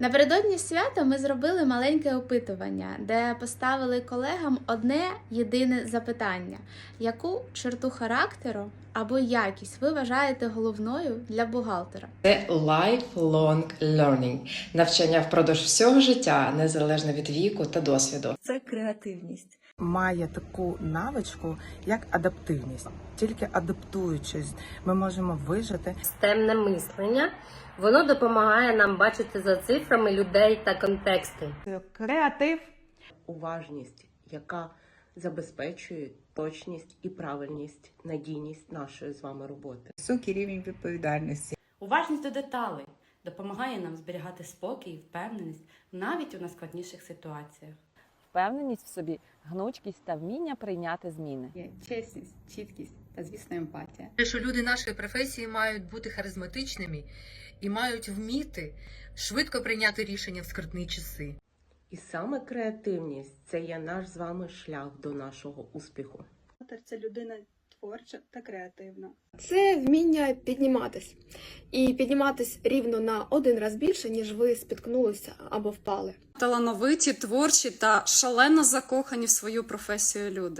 Напередодні свята ми зробили маленьке опитування, де поставили колегам одне єдине запитання: яку черту характеру або якість ви вважаєте головною для бухгалтера? Це lifelong learning – навчання впродовж всього життя, незалежно від віку та досвіду. це креативність. має таку навичку, як адаптивність. Тільки адаптуючись, ми можемо вижити. Системне мислення. Воно допомагає нам бачити за цифрами людей та контексти. креатив, уважність, яка забезпечує точність і правильність, надійність нашої з вами роботи. високий рівень відповідальності. Уважність до деталей допомагає нам зберігати спокій і впевненість навіть у найскладніших ситуаціях. Впевненість в собі, гнучкість та вміння прийняти зміни. Є чесність, чіткість та звісно емпатія. що люди нашої професії мають бути харизматичними і мають вміти швидко прийняти рішення в скрутні часи. І саме креативність це є наш з вами шлях до нашого успіху. Це людина творча та креативна. Це вміння підніматись. І підніматись рівно на один раз більше, ніж ви спіткнулися або впали. Талановиті, творчі та шалено закохані в свою професію люди.